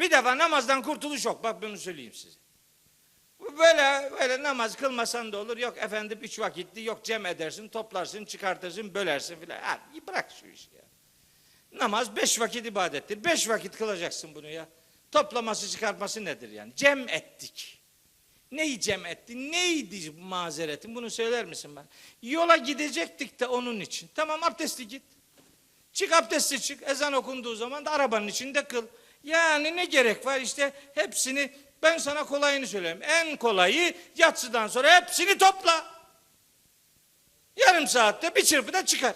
Bir defa namazdan kurtuluş yok. Bak bunu söyleyeyim size. Böyle böyle namaz kılmasan da olur. Yok efendim üç vakitli yok cem edersin, toplarsın, çıkartırsın, bölersin filan. Ha, bırak şu işi ya. Namaz beş vakit ibadettir. Beş vakit kılacaksın bunu ya. Toplaması çıkartması nedir yani? Cem ettik. Neyi cem ettin? Neydi mazeretin? Bunu söyler misin ben? Yola gidecektik de onun için. Tamam abdestli git. Çık abdestli çık. Ezan okunduğu zaman da arabanın içinde kıl. Yani ne gerek var işte hepsini ben sana kolayını söyleyeyim. En kolayı yatsıdan sonra hepsini topla. Yarım saatte bir çırpıda çıkar.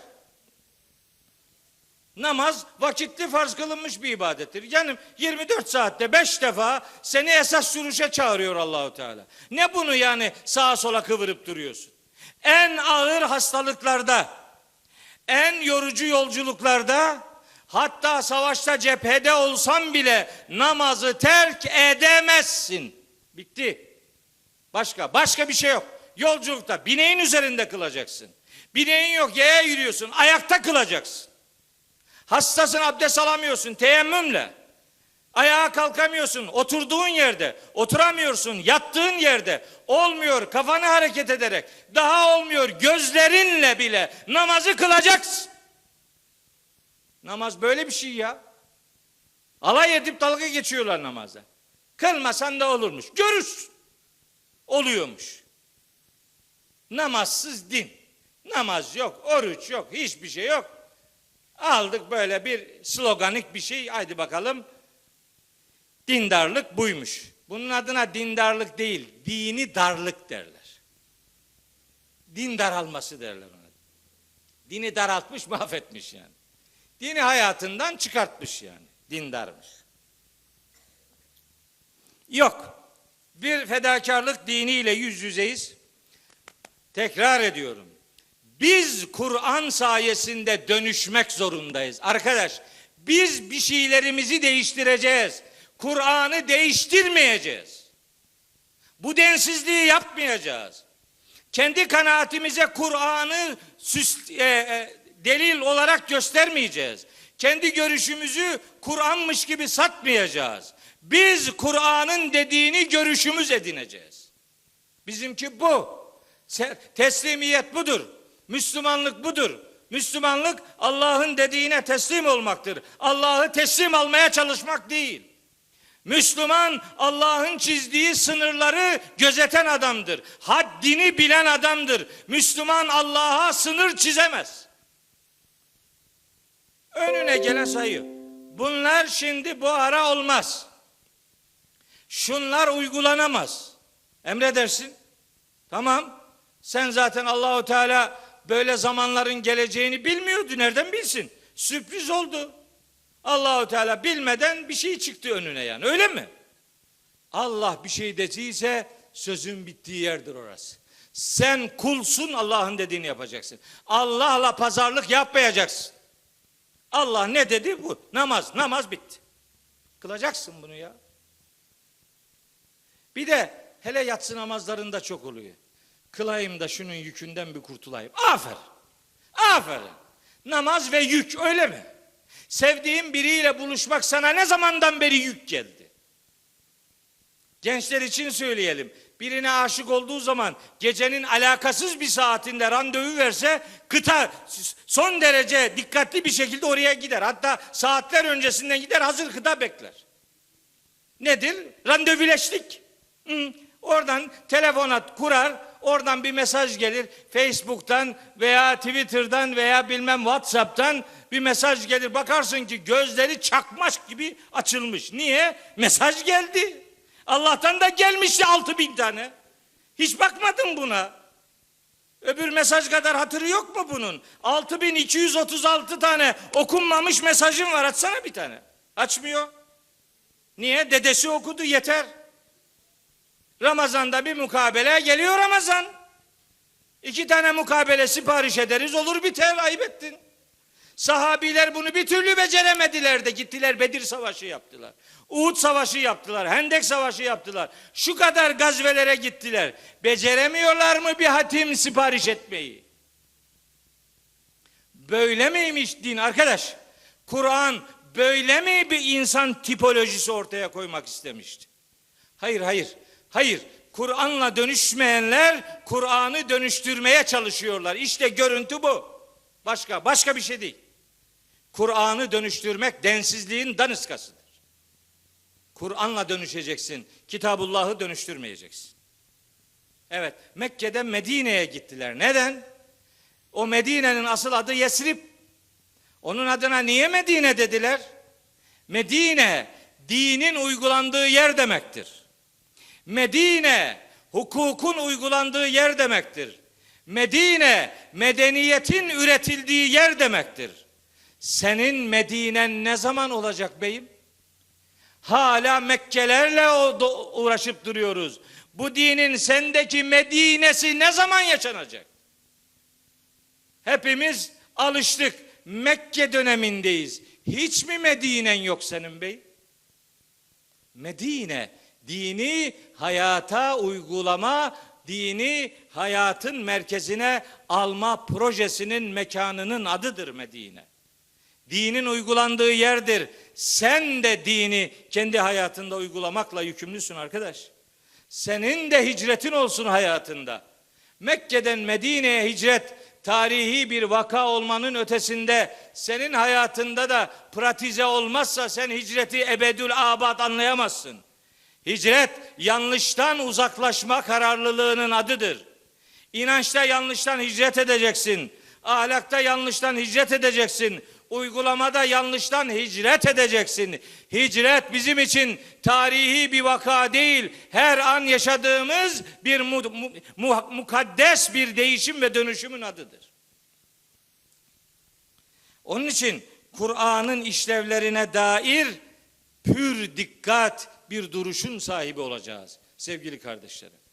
Namaz vakitli farz kılınmış bir ibadettir. Yani 24 saatte 5 defa seni esas sürüşe çağırıyor Allahu Teala. Ne bunu yani sağa sola kıvırıp duruyorsun? En ağır hastalıklarda, en yorucu yolculuklarda, hatta savaşta cephede olsan bile namazı terk edemezsin. Bitti. Başka, başka bir şey yok. Yolculukta bineğin üzerinde kılacaksın. Bineğin yok, yaya yürüyorsun, ayakta kılacaksın. Hastasın abdest alamıyorsun teyemmümle. Ayağa kalkamıyorsun oturduğun yerde, oturamıyorsun yattığın yerde. Olmuyor kafanı hareket ederek. Daha olmuyor gözlerinle bile namazı kılacaksın. Namaz böyle bir şey ya. Alay edip dalga geçiyorlar namaza. Kılmasan da olurmuş. Görürsün. Oluyormuş. Namazsız din. Namaz yok, oruç yok, hiçbir şey yok. Aldık böyle bir sloganik bir şey. Haydi bakalım. Dindarlık buymuş. Bunun adına dindarlık değil, dini darlık derler. Din daralması derler ona. Dini daraltmış, mahvetmiş yani. Dini hayatından çıkartmış yani. Dindarmış. Yok. Bir fedakarlık diniyle yüz yüzeyiz. Tekrar ediyorum. Biz Kur'an sayesinde dönüşmek zorundayız. Arkadaş, biz bir şeylerimizi değiştireceğiz. Kur'an'ı değiştirmeyeceğiz. Bu densizliği yapmayacağız. Kendi kanaatimize Kur'an'ı süs- e, e, delil olarak göstermeyeceğiz. Kendi görüşümüzü Kur'an'mış gibi satmayacağız. Biz Kur'an'ın dediğini görüşümüz edineceğiz. Bizimki bu. Teslimiyet budur. Müslümanlık budur. Müslümanlık Allah'ın dediğine teslim olmaktır. Allah'ı teslim almaya çalışmak değil. Müslüman Allah'ın çizdiği sınırları gözeten adamdır. Haddini bilen adamdır. Müslüman Allah'a sınır çizemez. Önüne gelen sayıyor. Bunlar şimdi bu ara olmaz. Şunlar uygulanamaz. Emredersin. Tamam. Sen zaten Allahu Teala böyle zamanların geleceğini bilmiyordu. Nereden bilsin? Sürpriz oldu. Allahu Teala bilmeden bir şey çıktı önüne yani. Öyle mi? Allah bir şey dediyse sözün bittiği yerdir orası. Sen kulsun Allah'ın dediğini yapacaksın. Allah'la pazarlık yapmayacaksın. Allah ne dedi bu? Namaz, namaz bitti. Kılacaksın bunu ya. Bir de hele yatsı namazlarında çok oluyor. Kılayım da şunun yükünden bir kurtulayım. Aferin. Aferin. Namaz ve yük öyle mi? Sevdiğin biriyle buluşmak sana ne zamandan beri yük geldi? Gençler için söyleyelim. Birine aşık olduğu zaman gecenin alakasız bir saatinde randevu verse kıta son derece dikkatli bir şekilde oraya gider. Hatta saatler öncesinden gider hazır kıta bekler. Nedir? Randevuleştik. Hı. Oradan telefonat kurar, oradan bir mesaj gelir. Facebook'tan veya Twitter'dan veya bilmem WhatsApp'tan bir mesaj gelir. Bakarsın ki gözleri çakmaş gibi açılmış. Niye? Mesaj geldi. Allah'tan da gelmişti altı bin tane. Hiç bakmadın buna. Öbür mesaj kadar hatırı yok mu bunun? 6236 tane okunmamış mesajın var. Açsana bir tane. Açmıyor. Niye? Dedesi okudu yeter. Ramazan'da bir mukabele geliyor Ramazan. İki tane mukabele sipariş ederiz olur biter ayıp ettin. Sahabiler bunu bir türlü beceremediler de gittiler Bedir Savaşı yaptılar. Uhud Savaşı yaptılar. Hendek Savaşı yaptılar. Şu kadar gazvelere gittiler. Beceremiyorlar mı bir hatim sipariş etmeyi? Böyle miymiş din arkadaş? Kur'an böyle mi bir insan tipolojisi ortaya koymak istemişti? Hayır, hayır, hayır. Kur'an'la dönüşmeyenler Kur'an'ı dönüştürmeye çalışıyorlar. İşte görüntü bu. Başka, başka bir şey değil. Kur'an'ı dönüştürmek densizliğin daniskasıdır. Kur'an'la dönüşeceksin. Kitabullah'ı dönüştürmeyeceksin. Evet, Mekke'den Medine'ye gittiler. Neden? O Medine'nin asıl adı Yesrib. Onun adına niye Medine dediler? Medine dinin uygulandığı yer demektir. Medine hukukun uygulandığı yer demektir. Medine medeniyetin üretildiği yer demektir. Senin Medinen ne zaman olacak beyim? Hala Mekkelerle uğraşıp duruyoruz. Bu dinin sendeki Medine'si ne zaman yaşanacak? Hepimiz alıştık. Mekke dönemindeyiz. Hiç mi Medine'n yok senin bey? Medine dini hayata uygulama, dini hayatın merkezine alma projesinin mekanının adıdır Medine. Dinin uygulandığı yerdir. Sen de dini kendi hayatında uygulamakla yükümlüsün arkadaş. Senin de hicretin olsun hayatında. Mekke'den Medine'ye hicret tarihi bir vaka olmanın ötesinde senin hayatında da pratize olmazsa sen hicreti ebedül abad anlayamazsın. Hicret yanlıştan uzaklaşma kararlılığının adıdır. İnançta yanlıştan hicret edeceksin. Ahlakta yanlıştan hicret edeceksin. Uygulamada yanlıştan hicret edeceksin. Hicret bizim için tarihi bir vaka değil, her an yaşadığımız bir mu, mu- mu- mukaddes bir değişim ve dönüşümün adıdır. Onun için Kur'an'ın işlevlerine dair pür dikkat bir duruşun sahibi olacağız sevgili kardeşlerim.